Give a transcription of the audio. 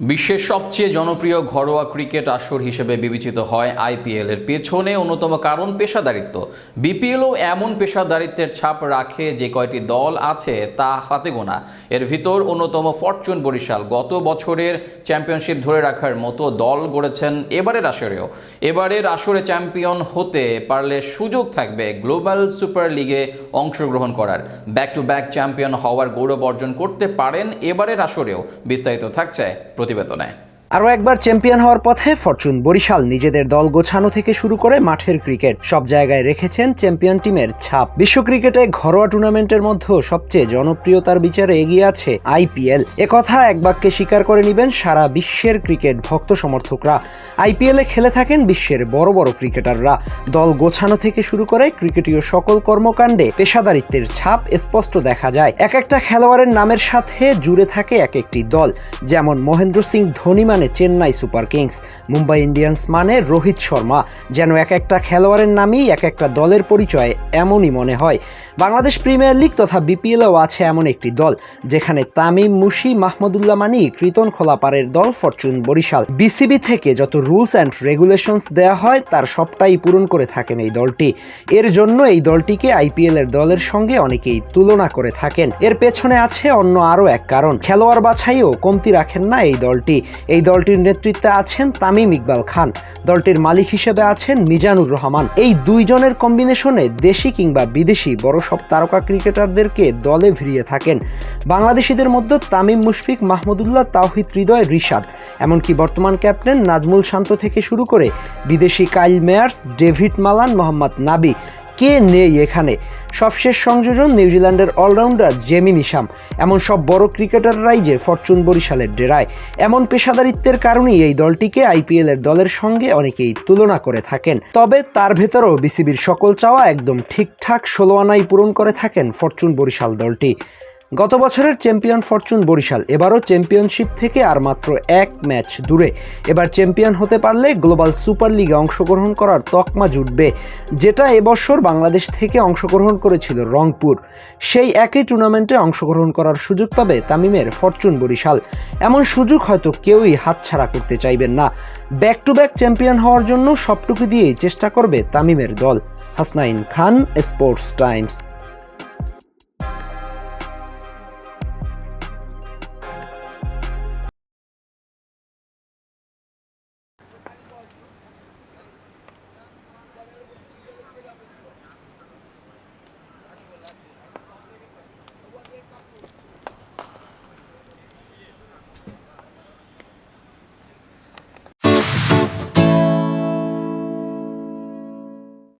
বিশ্বের সবচেয়ে জনপ্রিয় ঘরোয়া ক্রিকেট আসর হিসেবে বিবেচিত হয় আইপিএল এর পেছনে অন্যতম কারণ পেশাদারিত্ব। বিপিএলও এমন পেশাদারিত্বের ছাপ রাখে যে কয়টি দল আছে তা হাতে গোনা। এর ভিতর অন্যতম ফরচুন বরিশাল গত বছরের চ্যাম্পিয়নশিপ ধরে রাখার মতো দল গড়েছেন এবারের আসরেও। এবারের আসরে চ্যাম্পিয়ন হতে পারলে সুযোগ থাকবে গ্লোবাল সুপার লিগে অংশগ্রহণ করার। ব্যাক টু ব্যাক চ্যাম্পিয়ন হওয়ার গৌরব অর্জন করতে পারেন এবারের আসরেও। বিস্তারিত থাকছে প্রতিবেদনে আরও একবার চ্যাম্পিয়ন হওয়ার পথে ফরচুন বরিশাল নিজেদের দল গোছানো থেকে শুরু করে মাঠের ক্রিকেট সব জায়গায় রেখেছেন চ্যাম্পিয়ন টিমের ছাপ। বিশ্ব ক্রিকেটে ঘরোয়া টুর্নামেন্টের মধ্যে সবচেয়ে জনপ্রিয়তার বিচারে এগিয়ে আছে আইপিএল। একথা এক বাক্যে স্বীকার করে নেবেন সারা বিশ্বের ক্রিকেট ভক্ত সমর্থকরা। আইপিএলে খেলে থাকেন বিশ্বের বড় বড় ক্রিকেটাররা। দল গোছানো থেকে শুরু করে ক্রিকেটীয় সকল কর্মকাণ্ডে পেশাদারিত্বের ছাপ স্পষ্ট দেখা যায়। এক একটা খেলোয়াড়ের নামের সাথে জুড়ে থাকে এক একটি দল। যেমন মহেন্দ্র সিং ধোনি মানে Chennai Super Kings. Mumbai Indians মানে রোহিত শর্মা, যেন এক একটা খেলোয়াড়ের নামই এক একটা দলের পরিচয় এমনই মনে হয়। বাংলাদেশ প্রিমিয়ার লিগ তথা বিপিএলও আছে এমন একটি দল, যেখানে তামিম, মুশি, মাহমুদুল্লাহ মানি, কৃতন খোলাপাড়ের দল ফরচুন বরিশাল। বিসিবি থেকে যত রুলস অ্যান্ড রেগুলেশনস দেওয়া হয়, তার সবটাই পূরণ করে থাকেন এই দলটি। এর জন্য এই দলটিকে আইপিএল এর দলের সঙ্গে অনেকেই তুলনা করে থাকেন। এর পেছনে আছে অন্য আরও এক কারণ, খেলোয়াড় বাছাইও কমতি রাখেন না এই দলটি। এই দলটির নেতৃত্বে আছেন তামিম ইকবাল খান। দলটির মালিক হিসেবে আছেন মিজানুর রহমান। এই দুইজনের কম্বিনেশনে দেশি কিংবা বিদেশি বড় সব তারকা ক্রিকেটারদেরকে দলে ভিড়িয়ে থাকেন। বাংলাদেশিদের মধ্যে তামিম মুশফিক, মাহমুদুল্লাহ, তাওহিদ হৃদয়, রিশাদ। এমনকি বর্তমান ক্যাপ্টেন নাজমুল শান্ত থেকে শুরু করে বিদেশি Kyle Mayers, David Malan, Mohammad Nabi. কে নেই এখানে? সবশেষ সংযোজন নিউজিল্যান্ডের অলরাউন্ডার জেমি নিশাম। এমন সব বড় ক্রিকেটাররাই যে ফরচুন বরিশালের ডেরায়। এমন পেশাদারিত্বের কারণেই এই দলটিকে আইপিএলের দলের সঙ্গে অনেকেই তুলনা করে থাকেন। তবে তার ভেতরেও বিসিবির সকল চাওয়া একদম ঠিকঠাক ষোলো আনাই পূরণ করে থাকেন ফরচুন বরিশাল দলটি। গত বছরের চ্যাম্পিয়ন ফরচুন বরিশাল, এবারও চ্যাম্পিয়নশিপ থেকে আর মাত্র এক ম্যাচ দূরে। এবার চ্যাম্পিয়ন হতে পারলে গ্লোবাল সুপার লিগে অংশগ্রহণ করার তকমা জুটবে, যেটা এবছর বাংলাদেশ থেকে অংশগ্রহণ করেছিল রংপুর। সেই একই টুর্নামেন্টে অংশগ্রহণ করার সুযোগ পাবে তামিমের ফরচুন বরিশাল। এমন সুযোগ হয়তো কেউই হাতছাড়া করতে চাইবেন না। ব্যাক টু ব্যাক চ্যাম্পিয়ন হওয়ার জন্য সবটুকু দিয়েই চেষ্টা করবে তামিমের দল। Hasnain Khan, Sports Times.